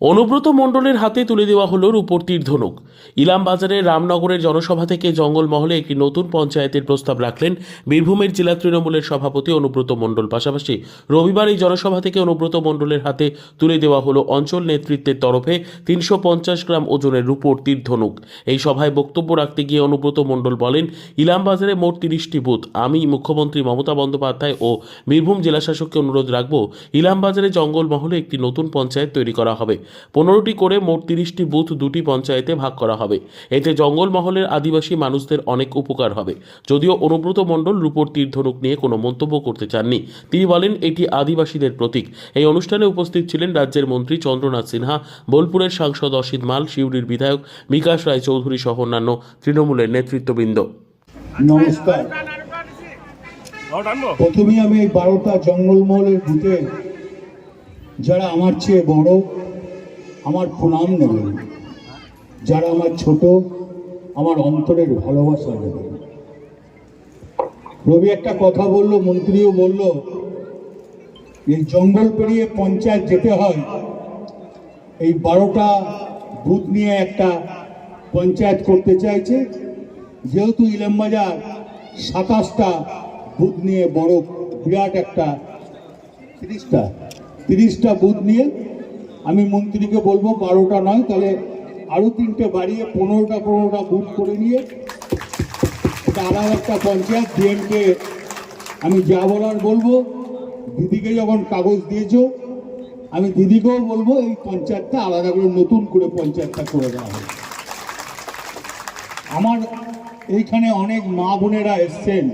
অনুব্রত মণ্ডলের হাতে তুলে দেওয়া হল রূপোর তীর ধনুক। ইলাম বাজারের রামনগরের জনসভা থেকে জঙ্গলমহলে একটি নতুন পঞ্চায়েতের প্রস্তাব রাখলেন বীরভূমের জেলা তৃণমূলের সভাপতি অনুব্রত মণ্ডল। পাশাপাশি রবিবার এই জনসভা থেকে অনুব্রত মণ্ডলের হাতে তুলে দেওয়া হলো অঞ্চল নেতৃত্বের তরফে তিনশো পঞ্চাশ গ্রাম ওজনের রূপোর তীর ধনুক। এই সভায় বক্তব্য রাখতে গিয়ে অনুব্রত মণ্ডল বলেন ইলাম বাজারে মোট তিরিশটি বুথ। আমি মুখ্যমন্ত্রী মমতা বন্দ্যোপাধ্যায় ও বীরভূম জেলাশাসককে অনুরোধ রাখব ইলাম বাজারে জঙ্গলমহলে একটি নতুন পঞ্চায়েত তৈরি করা হবে। পনেরোটি করে মোট তিরিশটি বুথ দুটি পঞ্চায়েতে ভাগ করা হবে। এতে জঙ্গলমহলের আদিবাসী মানুষদের অনেক উপকার হবে। যদিও অনুব্রত মণ্ডল রূপোর তীর ধনুক নিয়ে কোনো মন্তব্য করতে চাননি। তিনি বলেন, এটি আদিবাসীদের প্রতীক। এই অনুষ্ঠানে উপস্থিত ছিলেন রাজ্যের মন্ত্রী চন্দ্রনাথ সিনহা, বোলপুরের সাংসদ অসিত মাল শিউরির বিধায়ক বিকাশ রায় চৌধুরী সহ অন্যান্য তৃণমূলের নেতৃত্ববৃন্দ। নমস্কার। প্রথমে আমি বারোটা জঙ্গলমহলের বুথে যারা আমার চেয়ে বড় আমার প্রণাম নেবেন। যারা আমার ছোট, আমার অন্তরের ভালোবাসা নেবেন রবি একটা কথা বলল, মন্ত্রীও বলল, এই জঙ্গল পেরিয়ে পঞ্চায়েত যেতে হয়, এই বারোটা বুথ নিয়ে একটা পঞ্চায়েত করতে চাইছে। যেহেতু ইলামবাজার সাতাশটা বুথ নিয়ে বড়, বিরাট একটা তিরিশটা তিরিশটা বুথ নিয়ে আমি মন্ত্রীকে বলব বারোটা নয়, তাহলে আরও তিনটে বাড়িয়ে পনেরোটা পনেরোটা বুথ করে নিয়ে এটা আলাদা একটা পঞ্চায়েত ডিএমকে আমি যা বলার বলব। দিদিকে যখন কাগজ দিয়েছ, আমি দিদিকেও বলব এই পঞ্চায়েতটা আলাদা করে নতুন করে পঞ্চায়েতটা করে দেওয়া হবে আমার এইখানে অনেক মা বোনেরা এসছেন,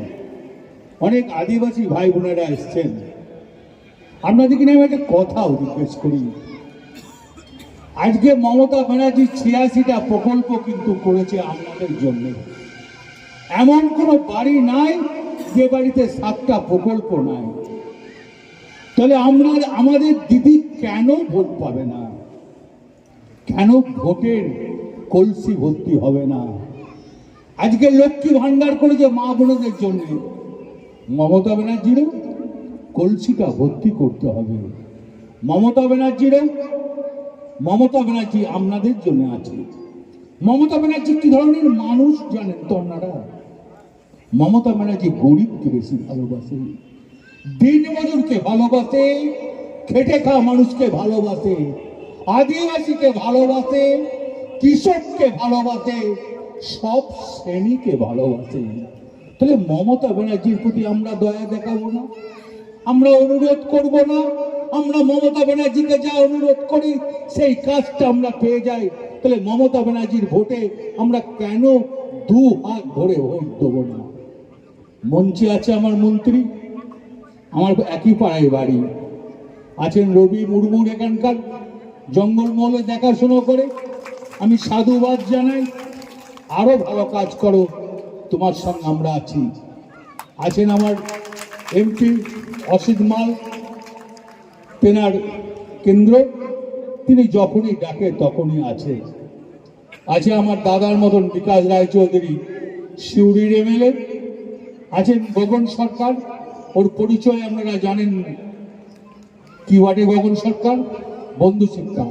অনেক আদিবাসী ভাই বোনেরা এসছেন। আপনাদের কিনে আমি একটা কথাও জিজ্ঞেস করি? আজকে মমতা ব্যানার্জি ছিয়াশিটা প্রকল্প কিন্তু করেছে আপনাদের জন্য। এমন কোনো বাড়ি নাই, যে বাড়িতে সাতটা প্রকল্প নাই। তাহলে আমরা, আমাদের দিদি কেন ভোট পাবে না? কেন ভোটের কলসি ভর্তি হবে না? আজকে লক্ষ্মী ভান্ডার করেছে মা বোনদের জন্য। মমতা ব্যানার্জিরও কলসিটা ভর্তি করতে হবে। মমতা ব্যানার্জিরও মমতা ব্যানার্জি আপনাদের জন্য আছে। মমতা ব্যানার্জি কি ধরনের মানুষ জানেন তো আপনারা? মমতা ব্যানার্জি গরিবকে বেশি ভালোবাসে। দিন মজুরকে ভালোবাসে, খেটে খাওয়া মানুষকে ভালোবাসে, আদিবাসীকে ভালোবাসে, কৃষককে ভালোবাসে, সব শ্রেণীকে ভালোবাসে। তাহলে মমতা ব্যানার্জির প্রতি আমরা দয়া দেখাবো না, আমরা অনুরোধ করব না। আমরা মমতা ব্যানার্জিকে যা অনুরোধ করি, সেই কাজটা আমরা পেয়ে যাই। তাহলে মমতা ব্যানার্জির ভোটে আমরা কেন দু হাত ধরে ভোট দেবো না? মঞ্চে আছে আমার মন্ত্রী, আমার একই পাড়ায় বাড়ি। আছেন রবি মুর্মুর এখানকার, জঙ্গলমহলে দেখাশোনা করে। আমি সাধুবাদ জানাই, আরও ভালো কাজ করো, তোমার সঙ্গে আমরা আছি। আছেন আমার এমপি অসিত মাল তেনার কেন্দ্র, তিনি যখনই ডাকে তখনই আছে। আছে আমার দাদার মতন বিকাশ রায়চৌধুরী, সিউড়ির এমএলএ, আছেন গগন সরকার। ওর পরিচয় আপনারা জানেন কি ওয়ার্ডে গগন সরকার? বন্ধু শিক্ষা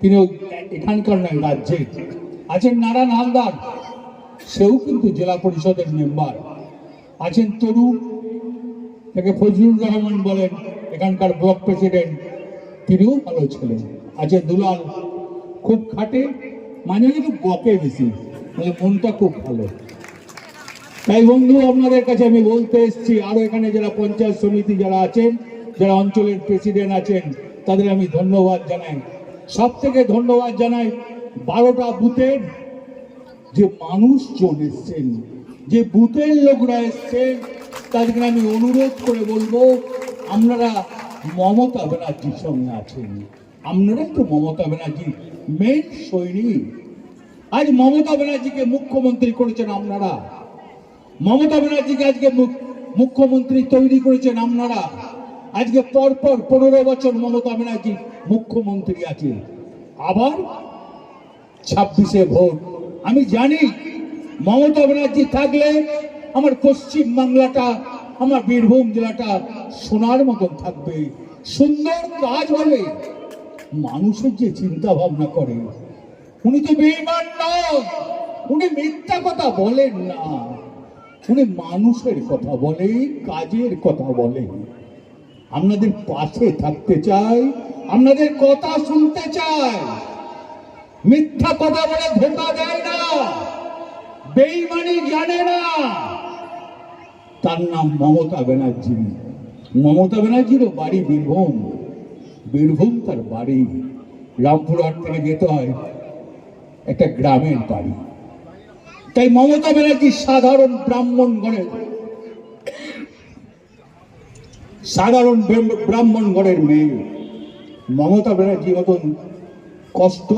তিনি এখানকার নয়, রাজ্যের। আছেন নারায়ণ হালদার, সেও কিন্তু জেলা পরিষদের মেম্বার। আছেন তরু, তাকে ফজলুর রহমান বলেন। এখানকার ব্লক প্রেসিডেন্ট তিনিও ভালো ছিলেন। আছে দুলাল খুব খাটে, মাঝে মাঝে বকে বেশি মানে মনটা খুব ভালো। তাই বন্ধু, আপনাদের কাছে আমি বলতে এসেছি, আরও এখানে যারা পঞ্চায়েত সমিতি যারা আছেন, যারা অঞ্চলের প্রেসিডেন্ট আছেন, তাদের আমি ধন্যবাদ জানাই। সব থেকে ধন্যবাদ জানাই বারোটা বুথের যে মানুষজন এসছেন, যে বুথের লোকরা এসছেন, তাদেরকে আমি অনুরোধ করে বলব, আপনারা মমতা ব্যানার্জির সঙ্গে আছেন। আপনারাই তো মমতা ব্যানার্জির মেন সৈনিক। আজ মমতা ব্যানার্জিকে মুখ্যমন্ত্রী করেছেন আপনারা। মমতা ব্যানার্জিকে আজকে মুখ্যমন্ত্রী তৈরি করেছেন আপনারা। আজকে পরপর পনেরো বছর মমতা ব্যানার্জি মুখ্যমন্ত্রী আছে আবার ছাব্বিশে ভোট। আমি জানি মমতা ব্যানার্জি থাকলে আমার পশ্চিম বাংলাটা আমার বীরভূম জেলাটা সোনার মতন থাকবে, সুন্দর কাজ হবে। মানুষের যে চিন্তা ভাবনা করে উনি তো বেইমান নয় উনি মিথ্যা কথা বলেন না। উনি মানুষের কথা বলে, কাজের কথা বলে। আপনাদের পাশে থাকতে চাই, আপনাদের কথা শুনতে চাই। মিথ্যা কথা বলে ধোকা দেয় না বেইমানি জানে না। তার নাম মমতা ব্যানার্জি। মমতা ব্যানার্জিরও বাড়ি বীরভূম। বীরভূম তার বাড়ি। রামপুরহাট থেকে যেতে হয় একটা গ্রামের বাড়ি। তাই মমতা ব্যানার্জি সাধারণ ব্রাহ্মণ ঘরের সাধারণ ব্রাহ্ম- ব্রাহ্মণ ঘরের মেয়ে। মমতা ব্যানার্জি মতন কষ্ট,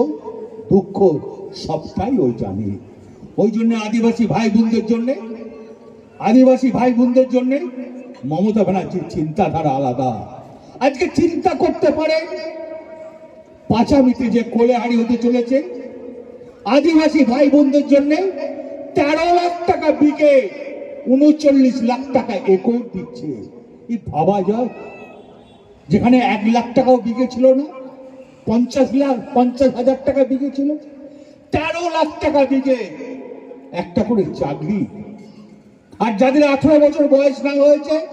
দুঃখ সবটাই ওই জানে। ওই জন্য আদিবাসী ভাই বোনদের জন্যে, আদিবাসী ভাই বোনদের জন্যে মমতা ব্যানার্জির চিন্তাধারা আলাদা। আজকে চিন্তা করতে পারে, পাঁচামিতে যে কোলেহারি হতে চলেছে, আদিবাসী ভাই বোনদের জন্য তেরো লাখ টাকা বিকে, উনচল্লিশ লাখ টাকা একর দিচ্ছে। কি ভাবা যায়, যেখানে এক লাখ টাকাও বিকে ছিল না, পঞ্চাশ লাখ, পঞ্চাশ হাজার টাকা বিকে ছিল। তেরো লাখ টাকা বিকে, একটা করে চাকরি আর যাদের আঠারো বছর বয়স না হয়েছে,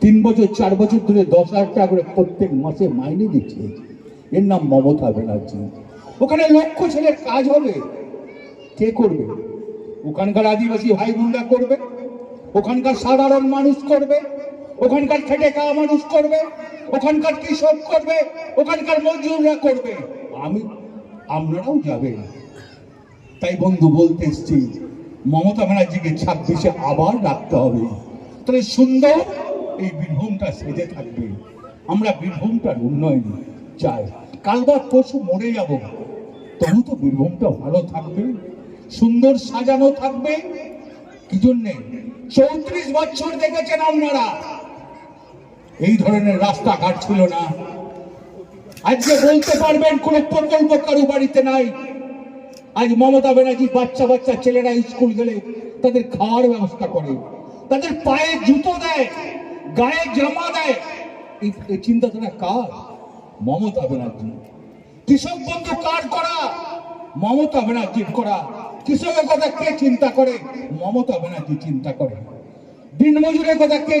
তিন বছর, চার বছর ধরে দশ হাজার টাকা করে প্রত্যেক মাসে মাইনে দিচ্ছে। এর নাম মমতা ব্যানার্জি। ওখানে লক্ষ ছেলের কাজ হবে। কে করবে? ওখানকার আদিবাসী ভাই বোনরা করবে। ওখানকার সাধারণ মানুষ করবে। ওখানকার খেটে খাওয়া মানুষ করবে। ওখানকার কৃষক করবে। ওখানকার মজুররা করবে। আমি, আপনারাও যাবেন। তাই বন্ধু, বলতে এসছি মমতা ব্যানার্জিকে ছাব্বিশে আবার রাখতে হবে। তাহলে সুন্দর এই বীরভূমটা সেজে থাকবে। আমরা বীরভূমটার উন্নয়ন চাই। কালবার পশু মরে যাব। তবু তো বীরভূমটা ভালো থাকবে। সুন্দর সাজানো থাকবে। কি জন্যে? চৌত্রিশ বছর দেখেছেন আপনারা। এই ধরনের রাস্তাঘাট ছিল না। আজকে বলতে পারবেন কোন প্রকল্প কারও বাড়িতে নাই। আজ মমতা ব্যানার্জি বাচ্চা বাচ্চা ছেলেরা স্কুল গেলে তাদের খাওয়ার ব্যবস্থা করে। তাদের পায়ে জুতো দেয়, গায়ে জামা দেয়। এই চিন্তাধারা কার? মমতা ব্যানার্জি। কৃষক বন্ধু কার করা? মমতা ব্যানার্জির করা। কৃষকের কথা কে চিন্তা করে? মমতা ব্যানার্জি চিন্তা করে। দিনমজুরের কথা কে